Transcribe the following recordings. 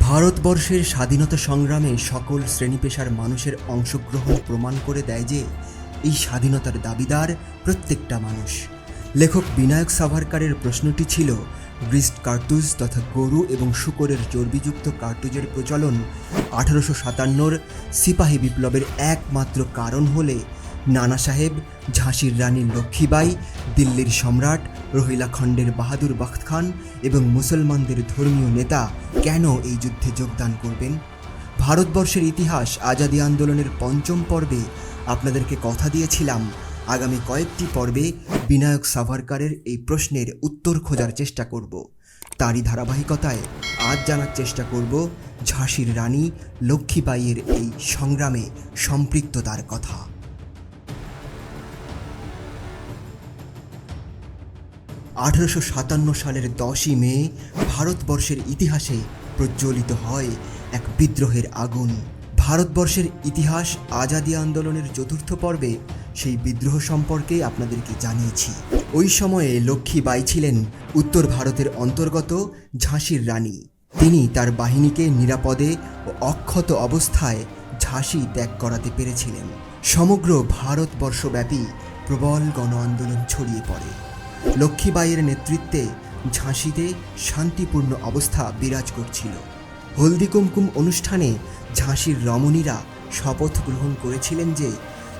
ভারতবর্ষের স্বাধীনতা সংগ্রামে সকল শ্রেণি পেশার মানুষের অংশগ্রহণ প্রমাণ করে দেয় যে এই স্বাধীনতার দাবিদার প্রত্যেকটা মানুষ। লেখক বিনায়ক সাভারকারের প্রশ্নটি ছিল, গ্রিস্ট কার্তুজ তথা গরু এবং শুকরের চর্বিযুক্ত কার্তুজের প্রচলন আঠারোশো সাতান্নর সিপাহী বিপ্লবের একমাত্র কারণ হলে নানা সাহেব, ঝাঁসির রানী লক্ষ্মীবাই, দিল্লির সম্রাট রোহিলাখণ্ডের বাহাদুর বখত খান এবং মুসলমানদের ধর্মীয় নেতা কেন এই যুদ্ধে যোগদান করবেন? ভারতবর্ষের ইতিহাস আজাদী আন্দোলনের পঞ্চম পর্বে আপনাদেরকে কথা দিয়েছিলাম। আগামী কয়েকটি পর্বে বিনায়ক সাভারকারের এই প্রশ্নের উত্তর খোঁজার চেষ্টা করব। তারই ধারাবাহিকতায় আজ জানার চেষ্টা করব ঝাঁসির রানী লক্ষ্মীবাইয়ের এই সংগ্রামে সম্পৃক্ততার কথা। আঠারোশো সাতান্ন সালের দশই মে ভারতবর্ষের ইতিহাসে প্রজ্বলিত হয় এক বিদ্রোহের আগুন। ভারতবর্ষের ইতিহাস আজাদি আন্দোলনের চতুর্থ পর্বে সেই বিদ্রোহ সম্পর্কে আপনাদেরকে জানিয়েছি। ওই সময়ে লক্ষ্মীবাই ছিলেন উত্তর ভারতের অন্তর্গত ঝাঁসির রানী। তিনি তার বাহিনীকে নিরাপদে ও অক্ষত অবস্থায় ঝাঁসি ত্যাগ করাতে পেরেছিলেন। সমগ্র ভারতবর্ষব্যাপী প্রবল গণ আন্দোলন ছড়িয়ে পড়ে। লক্ষ্মীবাইয়ের নেতৃত্বে ঝাঁসিতে শান্তিপূর্ণ অবস্থা বিরাজ করছিল। হলদি কুমকুম অনুষ্ঠানে ঝাঁসির রমণীরা শপথ গ্রহণ করেছিলেন যে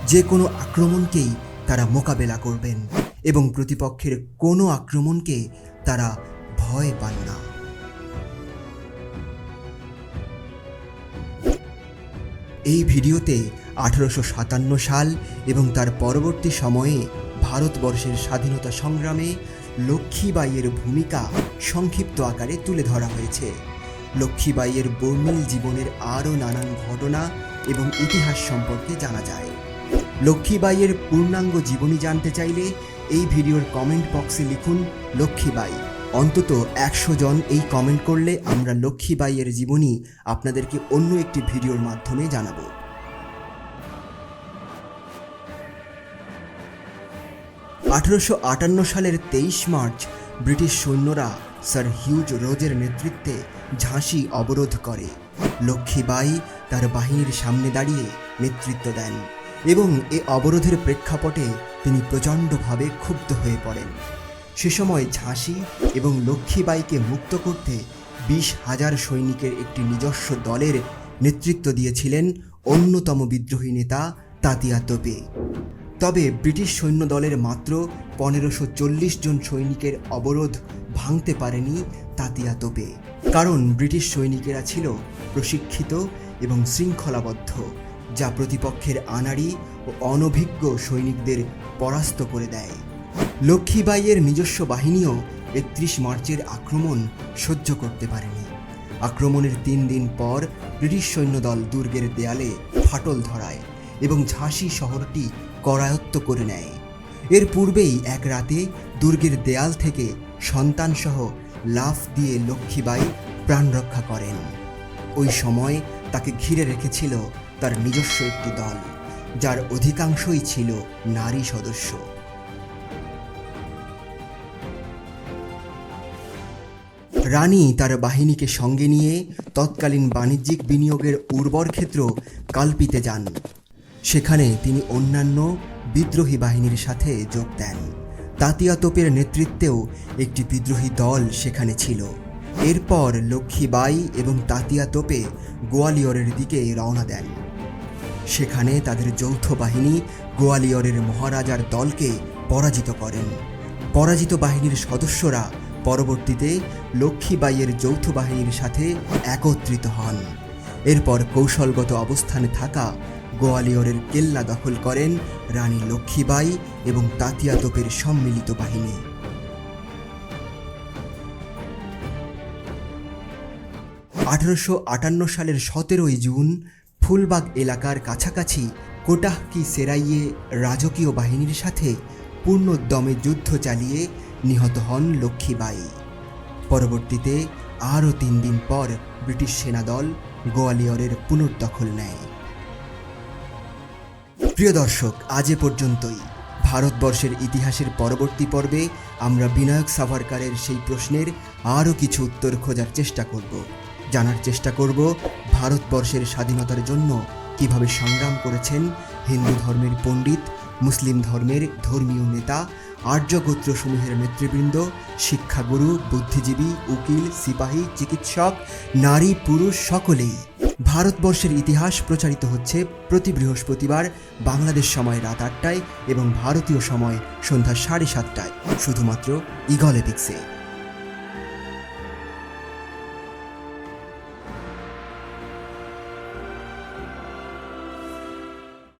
যে কোনো আক্রমণকেই তারা মোকাবেলা করবেন এবং প্রতিপক্ষের কোনো আক্রমণকে তারা ভয় পান না। এই ভিডিওতে আঠারোশো সাতান্ন সাল এবং তার পরবর্তী সময়ে ভারতবর্ষের স্বাধীনতা সংগ্রামে লক্ষ্মীবাইয়ের ভূমিকা সংক্ষিপ্ত আকারে তুলে ধরা হয়েছে। লক্ষ্মীবাইয়ের বর্ণিল জীবনের আরও নানান ঘটনা এবং ইতিহাস সম্পর্কে জানা যায়। লক্ষ্মীবাইয়ের পূর্ণাঙ্গ জীবনী জানতে চাইলে এই ভিডিওর কমেন্ট বক্সে লিখুন লক্ষ্মীবাই অন্তত একশো জন এই কমেন্ট করলে আমরা লক্ষ্মীবাইয়ের জীবনী আপনাদেরকে অন্য একটি ভিডিওর মাধ্যমে জানাব। আঠারোশো আটান্ন সালের তেইশ মার্চ ব্রিটিশ সৈন্যরা স্যার হিউজ রোজের নেতৃত্বে ঝাঁসি অবরোধ করে। লক্ষ্মীবাই তার বাহিনীর সামনে দাঁড়িয়ে নেতৃত্ব দেন এবং এ অবরোধের প্রেক্ষাপটে তিনি প্রচণ্ডভাবে ক্ষুব্ধ হয়ে পড়েন। সে সময় ঝাঁসি এবং লক্ষ্মীবাইকে মুক্ত করতে বিশ হাজার সৈনিকের একটি নিজস্ব দলের নেতৃত্ব দিয়েছিলেন অন্যতম বিদ্রোহী নেতা তাতিয়া তোপে। তবে ব্রিটিশ সৈন্য দলের মাত্র পনেরোশো চল্লিশ জন সৈনিকের অবরোধ ভাঙতে পারেনি তাতিয়া তোপে। কারণ ব্রিটিশ সৈনিকেরা ছিল প্রশিক্ষিত এবং শৃঙ্খলাবদ্ধ, যা প্রতিপক্ষের আনাড়ি ও অনভিজ্ঞ সৈনিকদের পরাস্ত করে দেয়। লক্ষ্মীবাইয়ের নিজস্ব বাহিনীও একত্রিশ মার্চের আক্রমণ সহ্য করতে পারেনি। আক্রমণের তিন দিন পর ব্রিটিশ সৈন্যদল দুর্গের দেয়ালে ফাটল ধরায়। এবং ঝাঁসি শহরটি করায়ত্ত করে নেয়। এর পূর্বেই এক রাতে দুর্গের দেয়াল থেকে সন্তানসহ লাফ দিয়ে লক্ষ্মীবাই প্রাণ রক্ষা করেন। ওই সময় তাকে ঘিরে রেখেছিল তার নিজস্ব একটি দল, যার অধিকাংশই ছিল নারী সদস্য। রানী তার বাহিনীকে সঙ্গে নিয়ে তৎকালীন বাণিজ্যিক বিনিয়োগের উর্বর ক্ষেত্র কালপিতে যান। সেখানে তিনি অন্যান্য বিদ্রোহী বাহিনীর সাথে যোগ দেন। তাতিয়া তোপের নেতৃত্বেও একটি বিদ্রোহী দল সেখানে ছিল। এরপর লক্ষ্মীবাই এবং তাতিয়া তোপে গোয়ালিয়রের দিকে রওনা দেন। সেখানে তাদের যৌথ বাহিনী গোয়ালিয়রের মহারাজার দলকে পরাজিত করেন। পরাজিত বাহিনীর সদস্যরা পরবর্তীতে লক্ষ্মীবাইয়ের যৌথ বাহিনীর সাথে একত্রিত হন। এরপর কৌশলগত অবস্থানে থাকা গোয়ালিয়রের কেল্লা দখল করেন রানী লক্ষ্মীবাই এবং তাতিয়া তোপের সম্মিলিত বাহিনী। আঠারোশো আটান্ন সালের সতেরোই জুন ফুলবাগ এলাকার কাছাকাছি কোটাহকি সেরাইয়ে রাজকীয় বাহিনীর সাথে পূর্ণোদ্যমে যুদ্ধ চালিয়ে নিহত হন লক্ষ্মীবাই পরবর্তীতে আরও তিন দিন পর ব্রিটিশ সেনাদল গোয়ালিয়রের পুনর্দখল নেয়। প্রিয় দর্শক, আজ এ পর্যন্তই। ভারতবর্ষের ইতিহাসের পরবর্তী পর্বে আমরা বিনায়ক সাভারকারের সেই প্রশ্নের আরও কিছু উত্তর খোঁজার চেষ্টা করব। জানার চেষ্টা করব ভারতবর্ষের স্বাধীনতার জন্য কীভাবে সংগ্রাম করেছেন হিন্দু ধর্মের পণ্ডিত, মুসলিম ধর্মের ধর্মীয় নেতা, আর্য গোত্রসমূহের নেতৃবৃন্দ, শিক্ষাগুরু, বুদ্ধিজীবী, উকিল, সিপাহী, চিকিৎসক, নারী, পুরুষ সকলেই। ভারতবর্ষের ইতিহাস প্রচারিত হচ্ছে প্রতি বৃহস্পতিবার বাংলাদেশ সময় রাত আটটায় এবং ভারতীয় সময় সন্ধ্যা সাড়ে সাতটায়, শুধুমাত্র ইগল এপিক্সে।